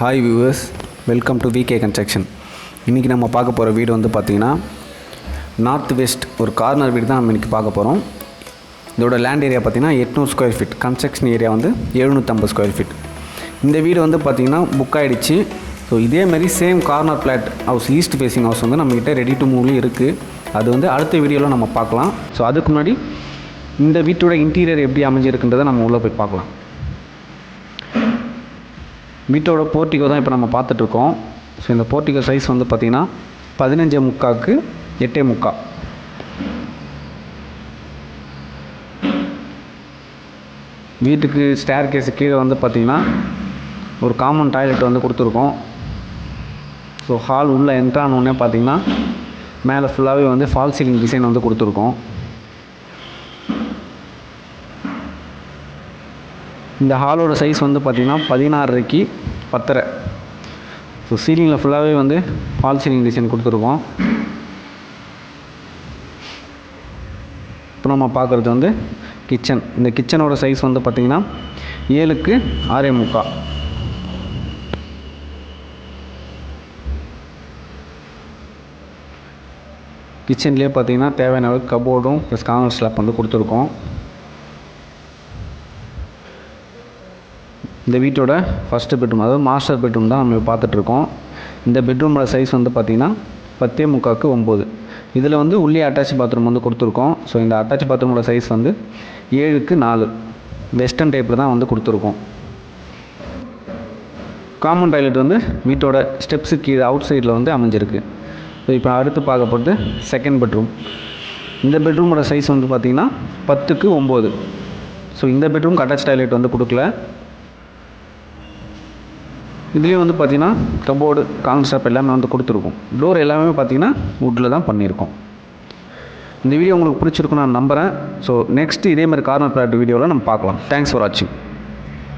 Hi viewers welcome to VK construction இன்றைக்கி நம்ம பார்க்க போகிற வீடு வந்து பார்த்திங்கன்னா நார்த் வெஸ்ட் ஒரு கார்னர் வீடு தான் நம்ம இன்றைக்கி பார்க்க போகிறோம் இதோட லேண்ட் ஏரியா பார்த்திங்கன்னா எட்நூறு ஸ்கொயர் ஃபீட் கன்ஸ்ட்ரக்ஷன் ஏரியா வந்து எழுநூற்றம்பது ஸ்கொயர் ஃபீட் இந்த வீடு வந்து பார்த்திங்கன்னா புக் ஆகிடுச்சு ஸோ இதேமாரி same corner plot house east facing house வந்து நம்மக்கிட்ட ரெடி டு மூவ்லேயும் இருக்குது அது வந்து அடுத்த வீடியோவில் நம்ம பார்க்கலாம். ஸோ அதுக்கு முன்னாடி இந்த வீட்டோட இன்டீரியர் எப்படி அமைஞ்சிருக்குன்றதை நம்ம உள்ளே போய் பார்க்கலாம். வீட்டோட போர்ட்டிகோ தான் இப்போ நம்ம பார்த்துட்ருக்கோம். ஸோ இந்த போர்ட்டிகோ சைஸ் வந்து பார்த்திங்கன்னா பதினஞ்சே முக்காக்கு எட்டே முக்கா. வீட்டுக்கு ஸ்டேர் கேஸு கீழே வந்து பார்த்திங்கன்னா ஒரு காமன் டாய்லெட் வந்து கொடுத்துருக்கோம். ஸோ ஹால் உள்ளே என்ட்ரானோடனே பார்த்தீங்கன்னா மேலே ஃபுல்லாகவே வந்து ஃபால் சீலிங் டிசைன் வந்து கொடுத்துருக்கோம். இந்த ஹாலோட சைஸ் வந்து பார்த்திங்கன்னா பதினாறரைக்கு பத்தரை. ஸோ சீலிங்கில் ஃபுல்லாகவே வந்து ஃபால் சீலிங் டிசைன் கொடுத்துருக்கோம். இப்போ நம்ம பார்க்குறது வந்து கிச்சன் இந்த கிச்சனோட சைஸ் வந்து பார்த்திங்கன்னா ஏழுக்கு ஆறே முக்கால் கிச்சன்லேயே பார்த்தீங்கன்னா தேவையான அளவுக்கு கபோர்டும் ப்ளஸ் கார்னர் ஸ்லாப் வந்து கொடுத்துருக்கோம். இந்த வீட்டோட ஃபஸ்ட்டு பெட்ரூம் அதாவது மாஸ்டர் பெட்ரூம் தான் நம்ம பார்த்துட்ருக்கோம். இந்த பெட்ரூமோட சைஸ் வந்து பார்த்திங்கன்னா பத்தே முக்காக்கு ஒம்பது. இதில் வந்து உள்ளே அட்டாச் பாத்ரூம் வந்து கொடுத்துருக்கோம். ஸோ இந்த அட்டாச் பாத்ரூமோட சைஸ் வந்து ஏழுக்கு நாலு. வெஸ்டர்ன் டைப்பில் தான் வந்து கொடுத்துருக்கோம். காமன் டாய்லெட் வந்து வீட்டோட ஸ்டெப்ஸு கீழே அவுட் சைடில் வந்து அமைஞ்சிருக்கு. ஸோ இப்போ அடுத்து பார்க்க போகிறது செகண்ட் பெட்ரூம் இந்த பெட்ரூமோட சைஸ் வந்து பார்த்திங்கன்னா பத்துக்கு ஒம்பது. ஸோ இந்த பெட்ரூம் அட்டாச் டாய்லெட் வந்து கொடுக்கல. இதுலேயும் வந்து பார்த்திங்கன்னா கபோர்டு கான்செப்ட் எல்லாமே வந்து கொடுத்துருக்கோம். டோர் எல்லாமே பார்த்திங்கன்னா வுட்டில் தான் பண்ணியிருக்கோம். இந்த வீடியோ உங்களுக்கு பிடிச்சிருக்கும் நான் நம்புகிறேன் ஸோ நெக்ஸ்ட் இதே மாதிரி கார்னர் ப்ராடக்ட் வீடியோவில் நம்ம பார்க்கலாம். தேங்க்ஸ் ஃபார் வாட்சிங்